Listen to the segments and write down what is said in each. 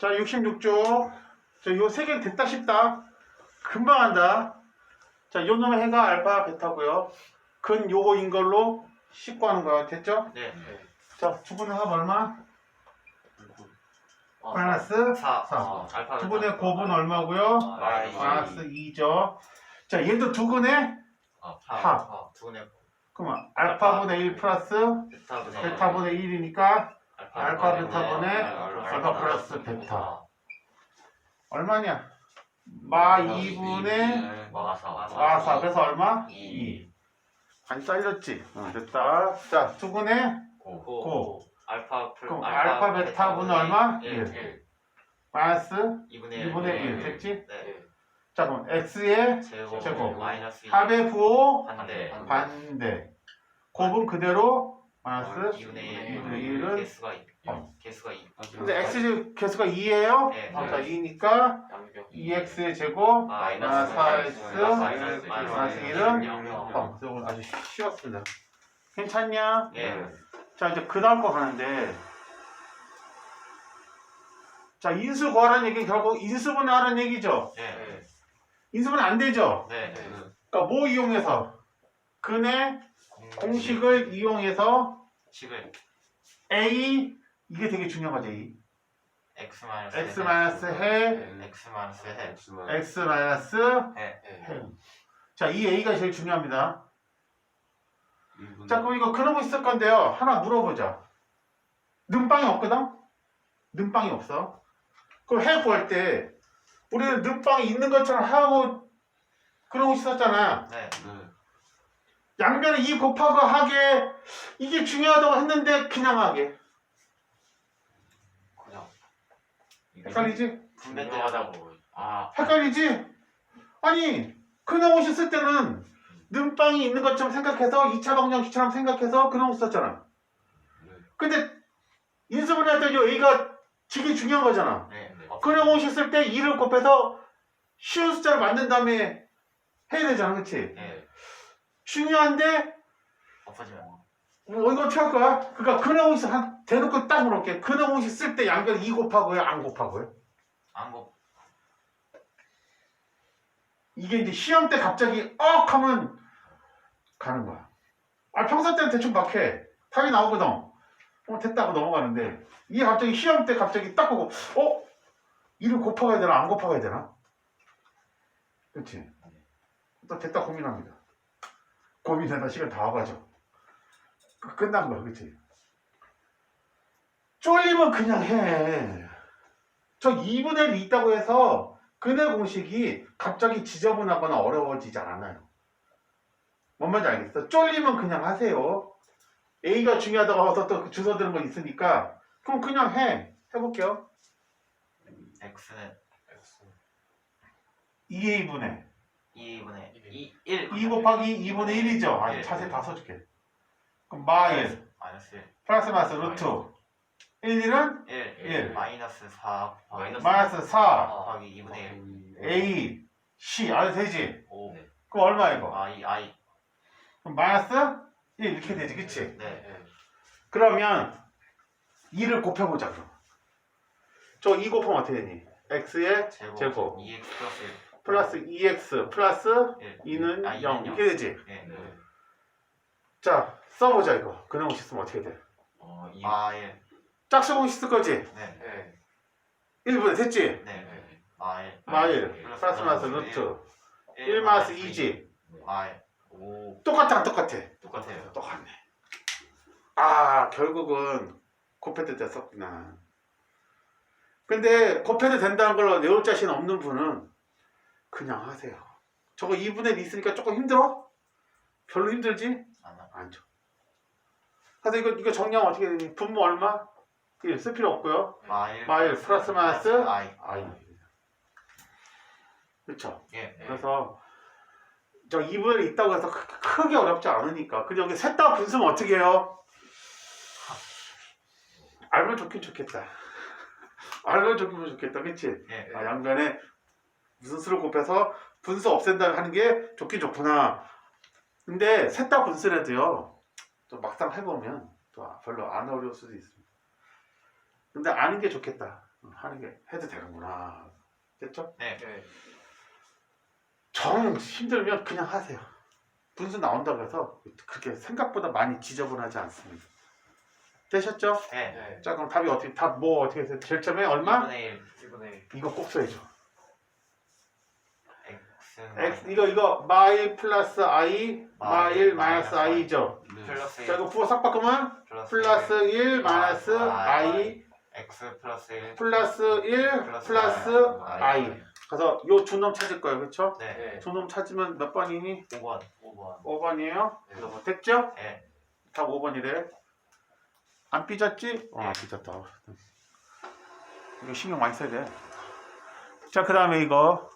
자, 66쪽. 자, 요 세 개 됐다 싶다. 금방 한다. 자, 요 놈의 해가 알파, 베타고요. 근 요거인 걸로 씻고 하는 거야. 됐죠? 네. 자, 두 분의 합 얼마? 어, 마이너스 4. 사. 어, 알파. 두 분의 곱은 얼마고요? 마이너스 마이너스 2죠. 자, 얘도 두 분의 어, 합. 어, 두 분의 그러면 알파분의 1 플러스 베타분의 베타분의 1이니까 알파, 분의 베타분의 알파 알파 플러스 베타. 얼마냐? 마 2분의 마사 마 4. 그래서 얼마? 2. 2. 안 잘렸지? 어, 됐다. 자, 두 분의 고. 고. 알파 플 그럼 알파 베타분은 얼마? 1. 일. 1. 마이너스 2분의 2분의 1. 됐지? 네. 자, 그럼 x의 제곱, 제곱. 마이너스 2. 합의 부호 반대. 반대. 곱은 그대로 마이너스 2분의 2분의 1. 1은 개수가 2. 어. 개수가 2. 근데 x 개수가 2예요? 네. 자, 2니까 2x의 제곱 마이너스 마이너스 4x 마이너스 마이너스 1은 1은 0. 0. 이건 아주 쉬웠습니다. 괜찮냐? 예. 자, 이제 그 다음 거 가는데. 자, 인수 구하라는 얘기는 결국 인수분해 하라는 얘기죠. 네. 인수분해 안 되죠. 네. 그러니까 뭐 이용해서? 근의 공식을 이용해서 식을 A 이게 되게 중요한 거지. A. x 마이너스 x 마이너스 해 x 마이너스 해 x 마이너스 해. 해. 자, 이 A가 제일 중요합니다. 자, 그럼 이거 그러고 있을 건데요. 하나 물어보자. 눈빵이 없거든? 눈빵이 없어. 그럼 해 구할 때 우리는 눈빵이 있는 것처럼 하고 그러고 있었잖아. 네. 양변에 이 곱하고 하게 이게 중요하다고 했는데 그냥 하게. 그냥 헷갈리지? 분배하다고. 아. 헷갈리지? 아니 그냥 옷이 쓸 때는 눈빵이 있는 것처럼 생각해서 2차 방정식처럼 생각해서 그냥 옷 썼잖아. 근데 인수분해 할 때이 A가 되게 중요한 거잖아. 네. 네. 그냥 옷이 쓸때 2를 곱해서 쉬운 숫자를 만든 다음에 해야 되잖아. 그치? 네. 중요한데 엎어지면. 뭐 이거 어떻게 할 거야? 그러니까 그냥 옷이 한 대놓고 딱 물어볼게. 그냥 옷이 쓸때 양변 2 곱하고요? 안 곱하고요? 안 곱. 이게 이제 시험 때 갑자기 억 하면 가는 거야. 아 평소 때는 대충 막 해. 답이 나오거든. 어 됐다고 넘어가는데 이게 갑자기 시험 때 갑자기 딱 보고 어? 이를 곱하가야 되나 안 곱하가야 되나? 그렇지. 또 됐다 고민합니다. 고민하다 시간 다 와가지고 그- 끝난 거야, 그렇지? 쫄리면 그냥 해. 저 2분의 1이 있다고 해서 근의 공식이 갑자기 지저분하거나 어려워지지 않아요. 뭔 말인지 알겠어? 쫄리면 그냥 하세요. A가 중요하다고 해서 또 주워 들은 거 있으니까 그럼 그냥 해. 해볼게요. x는 2A분의 2분의 2 1. 2 곱하기 2분의 1이죠. 아니 예. 자세히 다 써줄게. 그럼 마일 마이너스 1. 플러스 마이너스 루트 1, 1은 1. 일. 마이너스 4. 마이너스 마이너스 4 곱하기 2분의 1. A C 알 되지? 5. 그럼 얼마 이거? i i. 그럼 마이너스 1 이렇게 되지 그치? 네. 그러면 2를 곱해보자 그럼 저 2 곱하면 어떻게 되니? x의 제곱. 제곱 2x 플러스 1. 플러스 2x 플러스 1. 2는 아, 0 2는 이렇게 되지? 네. 자 써보자 이거 그냥 공식 쓰면 어떻게 돼? 어, 2. 아, 1. 짝수 공식 쓸 거지? 네. 네. 1분의 됐지? 네. 마일. 마일 플러스 마이너스 루트 1 마이너스 2지 마일. 오. 똑같아 안 똑같아? 똑같아요. 똑같네 아 결국은 곱해도 됐었구나 근데 곱해도 된다는 걸 외울 자신 없는 분은 그냥 하세요 저거 2분의 1 있으니까 조금 힘들어? 별로 힘들지? 안 줘. 그래서 이거, 이거 정리하면 어떻게 되니? 분모 얼마? 1쓸 필요 없고요 마일. 마일 플러스 마이너스 아이. 아이 그쵸 예. 그래서 저 2분의 1 있다고 해서 크- 크게 어렵지 않으니까 근데 여기 셋 다 분수면 어떻게 해요? 알면 좋긴 좋겠다 알면 좋긴 좋겠다 그치? 예. 아, 양변에 무슨 수를 곱해서 분수 없앤다 하는 게 좋긴 좋구나 근데 셋 다 분수라도요 또 막상 해보면 또 별로 안 어려울 수도 있습니다 근데 아는 게 좋겠다 하는 게 해도 되는구나. 됐죠? 네. 네. 정 힘들면 그냥 하세요. 분수 나온다고 해서 그렇게 생각보다 많이 지저분하지 않습니다. 되셨죠? 네. 네. 자 그럼 답이 어떻게 답 뭐 어떻게 돼요? 제일 처음에 얼마? 2분의 1 1분의 이거 꼭 써야죠. X는 x 이거 이거 마일 플러스 i 마일 마이너스 i죠. 플러스 자 1 이거 부호 싹 바꾸면 플러스 플러스 1 마이너스 i x 플러스 1 플러스 1 플러스 i. 그래서 요 두놈 찾을 거예요, 그렇죠? 네. 네. 두놈 찾으면 몇 번이니? 5번 5번 5번이에요. 네. 됐죠? 네. 답 5번이래. 안 삐졌지? 어, 안 네. 삐졌다. 이거 신경 많이 써야 돼. 자, 그 다음에 이거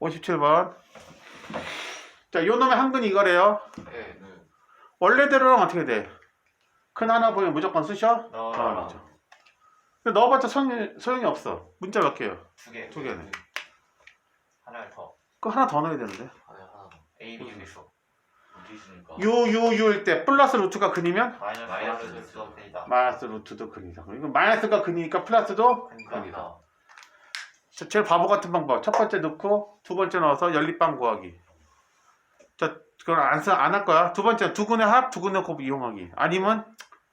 57번. 자, 요 놈의 한근이 이거래요. 네. 원래대로는 어떻게 돼? 큰 하나 보면 무조건 쓰셔? 넣어라 넣어야죠. 근데 넣어봤자 소용이, 소용이 없어. 문자 몇 개요? 두 개 두 개네. 하나를 더 그거 하나 더 넣어야 되는데. 하나 하나 더. a b 있어 어디 있으니까 요, 요, 요일 때 플러스 루트가 근이면 마이너스 마이너스 마이너스 도 되다 마이너스 루트도 근이다. 이거 마이너스가 근이니까 플러스도 근이다 자, 제일 바보 같은 방법. 첫 번째 넣고 두 번째 넣어서 연립방 구하기. 자, 그걸 안, 써- 안할 거야. 두 번째 두 근의 합, 두 근의 곱 이용하기. 아니면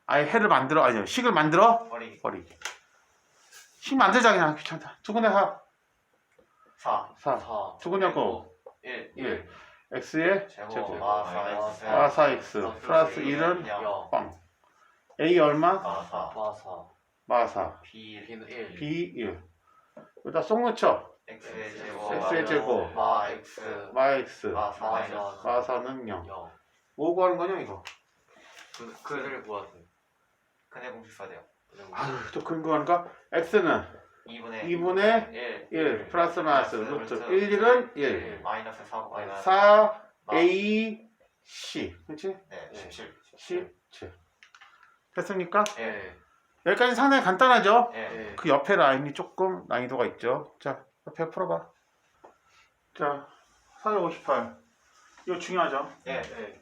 아예 해를 만들어, 아니요, 식을 만들어 버리기 버리기. 식 만들자 그냥 귀찮다. 두 근의 합, 4 4. 4 두 근의 곱, 1 1. x의 제곱 제곱. 마사 x 아, 4x. 플러스 1은 0 빵. a 얼마? 마사 마사 마사. b B는 1 b 1. 여기다 쏙 넣죠. x의 제곱 x의 제곱. 마 x 마 x. 마사 마이너스 마사는 0. 0 뭐 구하는 거냐 이거? 그, 그를 구하세요 근의 공식 써야 돼요 아유, 또 근거하는가? x는 2분의 2분의 1 1 플러스 마이너스 루트 루트 1, 1은 1 마이너스 4 마이너스 4 마- A C? 네 네. 17 17 됐습니까? 예 여기까지 상당히 간단하죠? 예 네. 그 옆에 라인이 조금 난이도가 있죠 자 옆에 풀어봐 자 458 이거 중요하죠 예 네.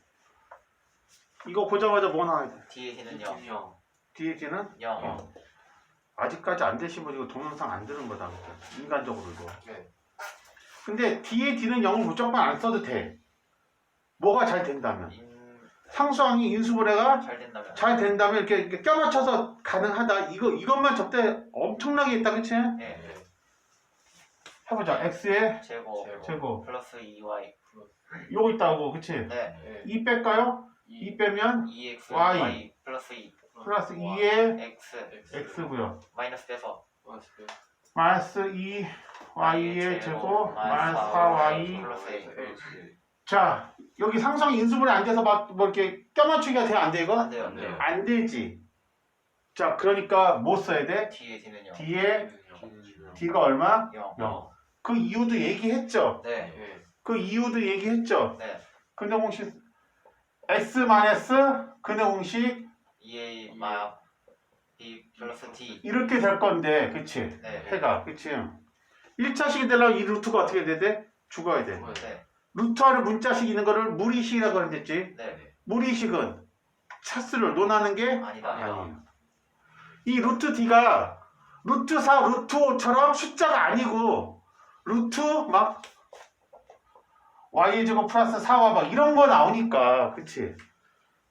이거 보자마자 뭐 나와야 돼? 뒤에 D는 0 0 뒤에 뒤는 0 아직까지 안 되신 분 이거 동영상 안 들은 거다 그러니까. 인간적으로도 네. 근데 뒤에 뒤는 0을 무조건 안 써도 돼 뭐가 잘 된다면 인... 상수항이 인수분해가 잘 된다면 잘 된다면 이렇게, 이렇게 껴맞춰서 가능하다. 이거 이것만 접대 엄청나게 있다, 그치? 예 해보자. x의 제곱 제곱. 제곱. 플러스 2y 요거 있다고, 그치? 네 네. 2 뺄까요? 2 2 빼면 2x Y. y 플러스 2 플러스 2의 x x고요. 마이너스 돼서 마이너스 마이너스 2 y의 제곱 마이너스 4y. 플러스 A. 자, 여기 상수항 인수분해 안 돼서 막 뭐 이렇게 껴맞추기가 돼, 안 돼, 이거? 안 돼요 안 돼요 안 되지. 자, 그러니까 뭐 써야 돼? 뒤에 D는 0 뒤에 d가 얼마? 0 0. 그 이유도 얘기했죠. 네 네. 그 이유도 얘기했죠. 네. 근데 공식 x 마이너스 근의 공식 2a 마 b 플러스 d 이렇게 될 건데 그치 네 해가 그치 1차 식이 되려면 이 루트가 어떻게 돼야 돼? 죽어야 돼 네. 루트 안에 문자식 있는 거를 무리식이라고 그랬지 네. 무리식은 차수를 논하는 게 아니다. 아니에요 이 루트 d가 루트 4, 루트 5처럼 숫자가 아니고 루트 막 y 제곱 플러스 4와 막 이런 거 나오니까 그치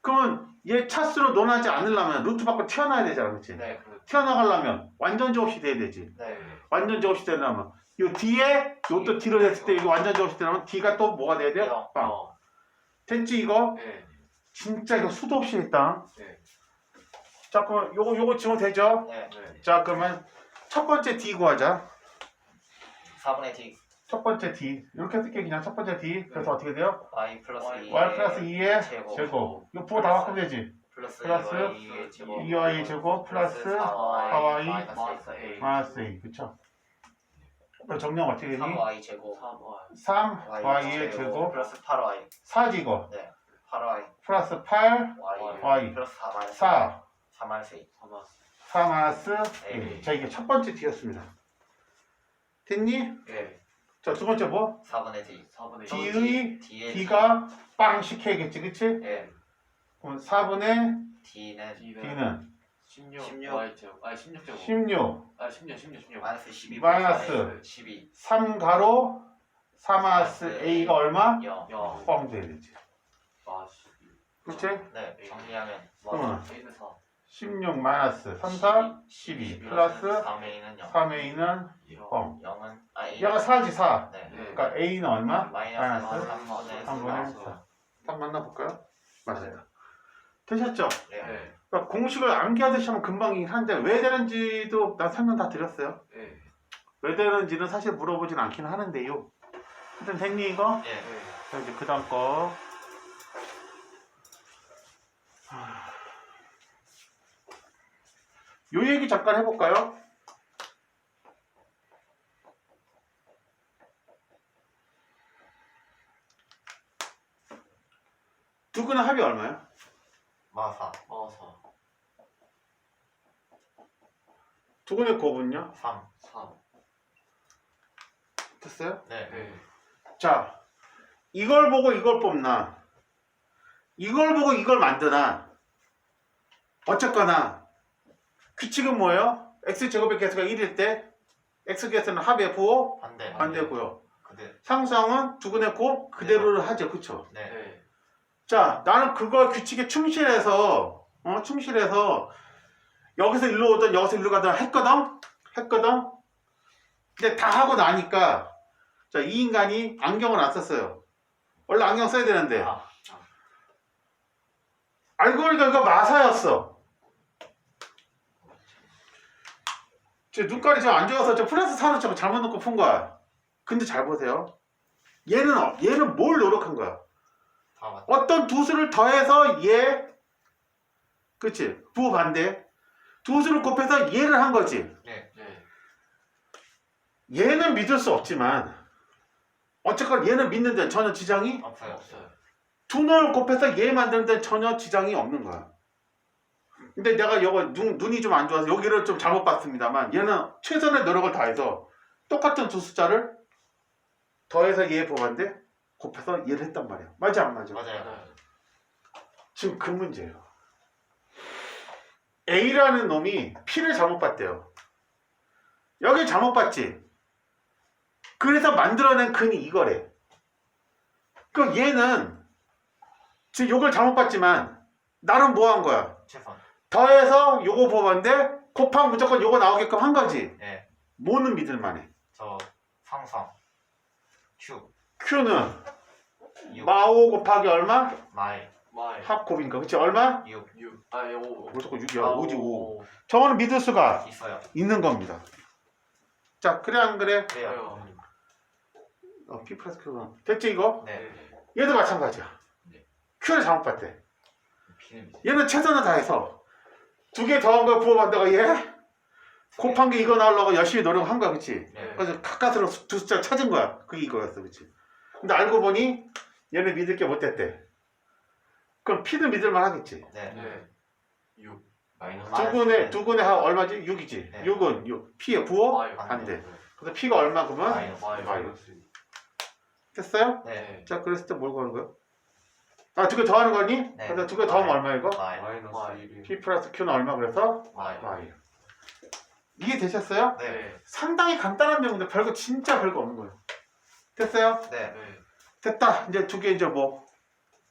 그러면 얘 차수로 논하지 않으려면 루트 밖으로 튀어나와야 되잖아 그치 네. 튀어나가려면 완전 제곱이 돼야 되지 네. 완전 제곱이 되려면 요 뒤에 요또 뒤로 됐을 때 이거 완전 제곱이 되려면 d가 또 뭐가 돼야 돼요? 영. 빵 어. 됐지 이거? 네. 진짜 이거 수도 없이 했다 네. 자 그럼 요거 요거 지금 되죠? 네. 네. 자 그러면 첫 번째 D 구하자 4분의 d 첫 번째 D 이렇게 쓸게 그냥 첫 번째 D 그래서 어떻게 돼요? y 플러스 2 y 플러스 2의 제곱. 제곱 이거 부호 다 바꾸면 되지 플러스 플러스 2y 제곱 2y 제곱 플러스 4y 4y 마이너스 a 마이너스 A 그쵸? 그럼 정령 어떻게 되니? 3y 제곱. 3Y 3y의 제곱. 플러스 8y 4지고 8y 플러스 8 y y 플러스 4 마이너스 4 4 마이너스 2 3 4 마이너스 A. 1. 자 이게 첫 번째 D였습니다. 됐니? 네. 자두 번째 뭐? 4분의 d 4분의 D의 d의 D가 빵 시켜야겠지 그치? 예 그럼 4분의 d는 D는 D는 16 16. Y 제곱 아니 16 제곱. 16 아 16 16 16 마이너스 12 마이너스 12 3 가로 3 마이너스 A가 얼마? 0 0뻥 돼야 되지. 아12 그렇지? 네 정리하면 그러면 A는 4 16 마이너스 3, 4 12 플러스 3A는 0 3A는 0 뻥. 0은 아 A 얘가 4지 4 네. 그러니까 A는 얼마? 마이너스 마이너스 3분의 3분의 4 4딱 만나볼까요? 맞아요 되셨죠? 네. 네 그러니까 공식을 암기하듯이 하면 금방이긴 한데 왜 되는지도 나 설명 다 드렸어요 네왜 되는지는 사실 물어보진 않긴 하는데요 일단 됐니 이거? 예. 네자 이제 그 다음 거요 얘기 잠깐 해볼까요? 두 근의 합이 얼마예요? 마사 마사 두근의 곱은요? 3 3 됐어요? 네 네 자, 이걸 보고 이걸 뽑나? 이걸 보고 이걸 만드나? 어쨌거나 규칙은 뭐예요? x제곱의 개수가 1일 때 x 개수는 합의 부호 반대 반대고요. 그대 상수항은 두근의 곱 그대로를 하죠. 그쵸? 네네 자, 나는 그거 규칙에 충실해서 어, 충실해서 여기서 일로 오든 여기서 일로 가든 했거든? 했거든? 근데 다 하고 나니까 자, 이 인간이 안경을 안 썼어요. 원래 안경 써야 되는데 아. 알고 보니까 이거 마사였어. 제 눈깔이 좀 안 좋아서 저 플러스 4로 좀 잘못 놓고 푼 거야. 근데 잘 보세요. 얘는 어- 얘는 뭘 노력한 거야? 어떤 두 수를 더해서 얘, 그치? 부호 반대. 두 수를 곱해서 얘를 한 거지. 네 네 얘는 믿을 수 없지만, 어쨌건 얘는 믿는 데는 전혀 지장이, 없어요 없어요 두 놈을 곱해서 얘 만드는 데는 전혀 지장이 없는 거야. 근데 내가 이거 눈, 눈이 좀 안 좋아서 여기를 좀 잘못 봤습니다만, 얘는 최선의 노력을 다해서 똑같은 두 숫자를 더해서 얘 부호반대, 곱해서 얘를 했단 말이야. 맞아, 안 맞아? 맞아요 네 지금 그 문제예요. A라는 놈이 P를 잘못 봤대요. 여기 잘못 봤지. 그래서 만들어낸 근이 이거래. 그럼 얘는 지금 요걸 잘못 봤지만 나름 뭐 한 거야? 최선 더해서 요거 뽑았는데 곱하면 무조건 요거 나오게끔 한 거지. 네 뭐는 믿을만해? 저 상성 Q Q는 6 마오 곱하기 얼마? 마이 마이 합곱인가? 그치? 얼마? 6 6 아니 5 무조건 6이야. 5지 5. 저거는 믿을 수가 있어요 있는 겁니다. 자, 그래 안 그래? 그래요 어, P 플러스 Q가 됐지 이거? 네 얘도 마찬가지야. 네. Q를 잘못 봤대. P는 얘는 최선을 다해서 두 개 더한 걸 부어봤다가 얘 곱한 게 이거 나오려고 열심히 노력한 거야, 그치? 네 그래서 가까스로 수- 두 숫자 찾은 거야. 그게 이거였어, 그치? 근데 알고 보니 얘는 믿을 게 못 됐대. 그럼 P는 믿을만 하겠지. 네 네 6 마이너스 두 군의 두 군의 한 얼마지? 6이지. 네. 6은 6. P의 부호 마이 반대. 그래서 P가 얼마 그러면 마이너스 마이 마이너스. 됐어요? 네네 자, 그랬을 때 뭘 구하는 거야? 아, 두 개 더 하는 거니? 네. 그래서 두 개 더 하면 얼마 이거? 마이 마이너스 1 P 플러스 Q는 얼마 그래서? 마이 Y. 이해 되셨어요? 네네 상당히 간단한 내용인데 별거 진짜 별거 없는 거예요. 됐어요? 네네 됐다. 이제 두 개 이제 뭐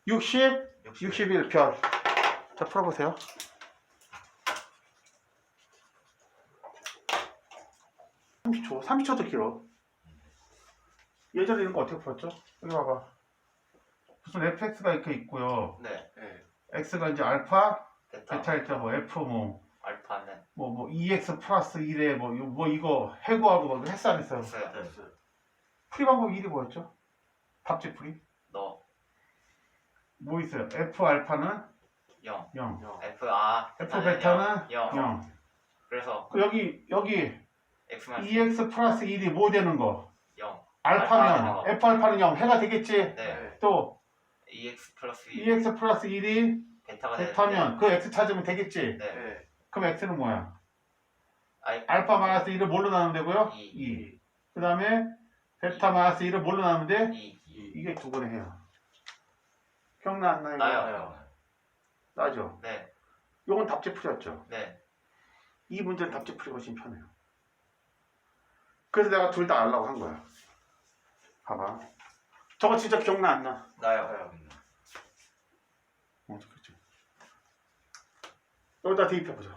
60, 60 61 별. 자 풀어보세요. 삼십 초 30초도 길어. 예전에 이런 거 어떻게 풀었죠? 여기 봐봐. 무슨 fx가 이렇게 있고요. 네 네 x가 이제 알파, 베타 베타일 때뭐 f 뭐 알파는 뭐, 뭐, 2x 플러스 1에 뭐, 요- 뭐, 이거 해고하고 뭐, 했어, 안 했어요? 됐어요 풀이 방법 1이 뭐였죠? 답지 풀이? 너뭐 있어요? f 알파는 0 0. F A f 베타는 0 0. 그래서 그 여기, 여기, X만 2x 플러스 1이 뭐 되는 거? 0 알파면, 알파는 f 알파는 0. 해가 되겠지? 네 또, 2X 플러스 2 2x 플러스 1이 베타가 베타면, 그 x 찾으면 되겠지? 되는데 네네 그럼 x는 뭐야? 아이 알파 마이너스 1을 뭘로 나누면 되고요? 2 2. 그 다음에, 베타 마이너스 1을 뭘로 나누면 돼? 2 이게 두 번에 해요. 기억나 안 나요? 나요 나죠? 네 요건 답지 풀이었죠. 네 이 문제는 답지 풀이 훨씬 편해요. 그래서 내가 둘 다 알라고 한 거야. 봐봐. 저거 진짜 기억나 안 나? 나요. 어, 그렇지. 여기다 대입해보자.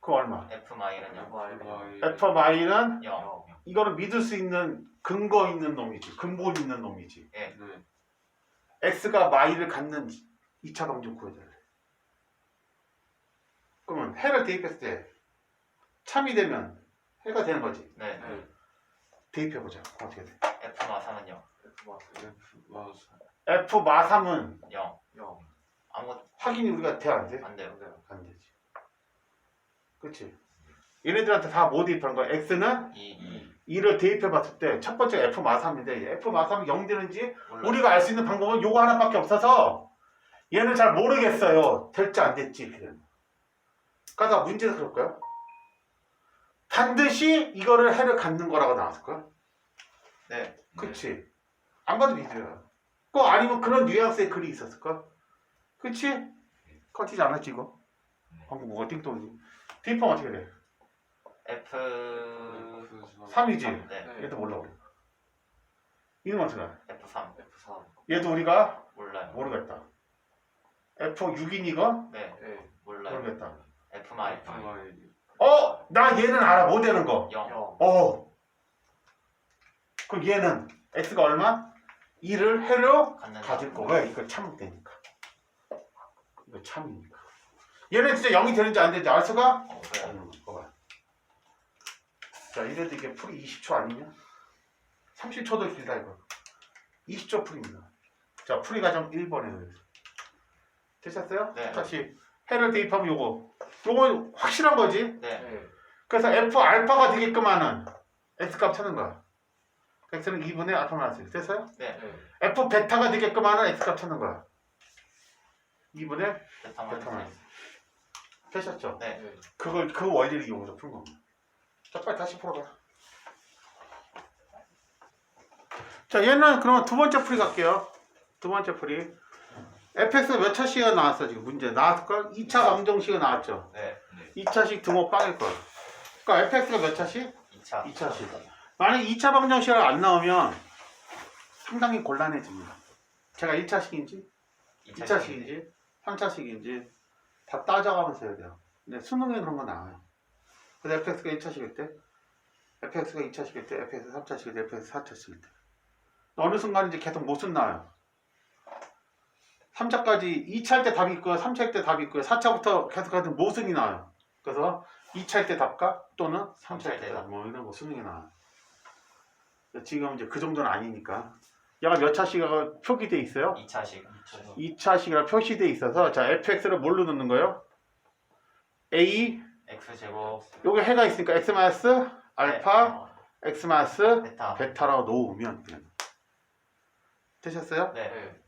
그거 얼마? F 마일은 0. Y F Y는 0. 이거를 믿을 수 있는 근거 있는 놈이지. 근본 있는 놈이지. 네. X가 Y를 갖는 2차 방정 돼. 그러면 해를 대입했을 때 참이 되면 해가 되는 거지. 네. 네. 대입해보자. 어떻게 돼? F 마3은 0. F 마삼은 0. 0 아무 확인이 우리가 돼? 안 돼? 안 돼요. 안돼요 안 되지. 그치? 얘네들한테 다 뭐 대입하는 거야? X는 2. 2 를 대입해 봤을 때 첫 번째 F 마삼인데 F 마삼이 0 되는지. 우리가 알 수 있는 방법은 요거 하나밖에 없어서 얘는 잘 모르겠어요. 될지 안 될지. 이렇게 거야. 그러니까 문제가 그럴 거야. 반드시 이거를 해를 갖는 거라고 나왔을 거야. 네. 그치? 안 봐도 미드야. 꼭 아니면 그런 뉘앙스의 글이 있었을까? 그치? 커지지 않았지 이거? 방금 뭐가 띵동이지? 대입하면 어떻게 돼? F 3이지? 네. 얘도 몰라 우리. 이놈 어떻게 해? F3 F3 얘도 우리가 몰라요. 모르겠다. F6인 이거? 네. 네 몰라요. 모르겠다. F 마일 F Y 어! 나 얘는 알아. 뭐 되는 거? 0. 0 어. 그럼 얘는 X가 얼마? 2를 해로 갖는 가질 거. 왜? 이거 참으면 되니까. 이거 참이니까. 얘는 진짜 0이 되는지 안 되는지 알 수가? 어, 그래요. 없는. 자, 이래도 이게 풀이 20초 아니냐? 30초도 길다 이거. 20초 풀입니다. 자, 풀이 과정 1번에 되셨어요? 네. 다시 해를 대입하면 요거. 요거 확실한 거지? 네. 네 그래서 F 알파가 되게끔 하는 X 값 찾는 거야. X는 2분의 알파 마이너스 1. 됐어요? 네. 네 F 베타가 되게끔 하는 X 값 찾는 거야. 2분의 베타 베타 마이너스 마이너스. 되셨죠? 네. 네 그걸 그 원리를 이용해서 푼 겁니다. 자, 빨리 다시 풀어봐. 자, 얘는 그러면 두 번째 풀이 갈게요. 두 번째 풀이. fx가 몇 차씩이 나왔어 지금 문제 나왔을걸? 2차 방정식이 나왔죠. 네. 2차식 등호 빵일 거야. 그러니까 fx가 몇 차씩? 2차. 2차식. 만약 2차 방정식이 안 나오면 상당히 곤란해집니다. 제가 1차식인지 2차식인지 3차식인지 다 따져가면서 해야 돼요. 근데 수능에 그런 거 나와요. 그래서 fx가 1차 식일 때, fx가 2차 식일 때, fx가 3차 식일 때, fx가 4차 식일 때. 어느 순간 이제 계속 못은 나와요. 3차까지 2차일 때 답이 있고요, 3차일 때 답이 있고요, 4차부터 계속 가는 모순이 나와요. 그래서 2차일 때 답과 또는 3차일 때 답, 뭐 이런 거 수능에 나와요. 지금 이제 그 정도는 아니니까. 얘가 몇 차식이 표기돼 있어요? 2차식. 2차식이라 표시돼 있어서 자 fx를 뭘로 넣는 거예요? a X 제곱. 요게 해가 있으니까 x 마이너스 알파 네. x 마이너스 어, 베타. 베타라고 놓으면 돼요. 되셨어요? 네. 네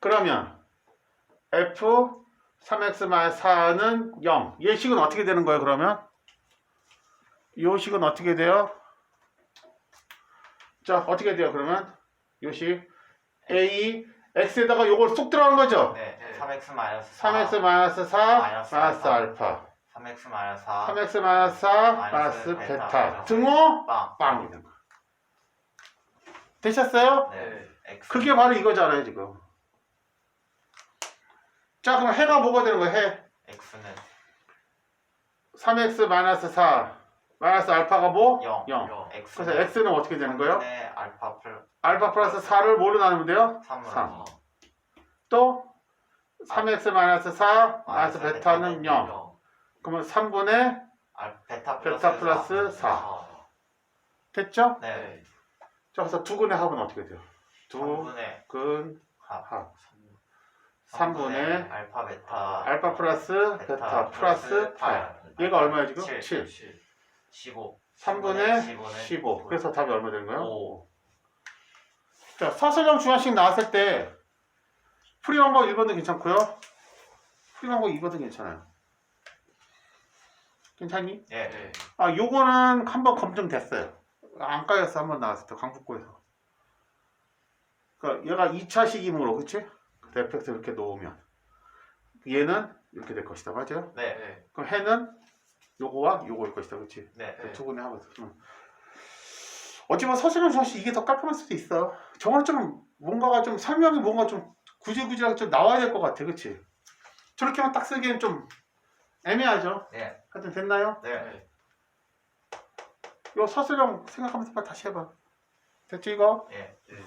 그러면 f 3x 마이너스 4는 0. 얘 식은 어떻게 되는 거예요? 그러면 요 식은 어떻게 돼요? 자 어떻게 돼요? 그러면 요 식 a x에다가 요걸 쏙 들어간 거죠? 네. 네. 3X 마이너스 4. 3x 마이너스 4 마이너스 마이너스 알파. 알파 3X 마이너스 4. 3x 마이너스 4 마이너스 베타. 등호 빵. 빵이 되는 거야. 되셨어요? 네. X. 그게 바로 이거잖아요 지금. 자 그럼 해가 뭐가 되는 거야 해? X는 3x 마이너스 4 마이너스 알파가 뭐? 0. 0. X. 그래서 x는 어떻게 되는 거예요? 네. 알파 플 알파 플러스 4를 뭐로 나누면 돼요? 3으로. 3. 또 3x 마이너스 4 마이너스 베타는 0. 그러면 3분의 알 베타 플러스 베타 플러스 4 됐죠? 네. 네자 그래서 두근의 합은 어떻게 돼요? 3분의 두근 합. 합 3분의 3분의 알파 베타 알파 플러스 베타 플러스 8 얘가 얼마야 지금? 7. 7 7 15. 3분의 15 그래서 답이 얼마 되는 거예요? 5. 자 서술형 중화식 나왔을 때 방법 1번도 괜찮고요 방법 2번도 괜찮아요 괜찮니? 예. 네. 아, 요거는 한번 검증됐어요. 안 까였어, 한번 나왔을 때, 강북구에서. 그니까, 얘가 2차 식임으로, 그치? 그 대팩스 이렇게 놓으면. 얘는 이렇게 될 것이다, 맞아요? 네. 네. 그럼 해는 요거와 요거일 것이다, 그치? 네. 네. 두 군데 하고. 응. 어찌보면 서술은 사실 이게 더 깔끔할 수도 있어. 정말 좀 뭔가가 좀 설명이 뭔가 좀 구질구질하게 좀 나와야 될 것 같아, 그치? 저렇게만 딱 쓰기엔 좀 애매하죠? 네. 하여튼 됐나요? 네. 이거 서술형 생각하면서 다시 해봐. 됐지 이거? 예. 네. 네.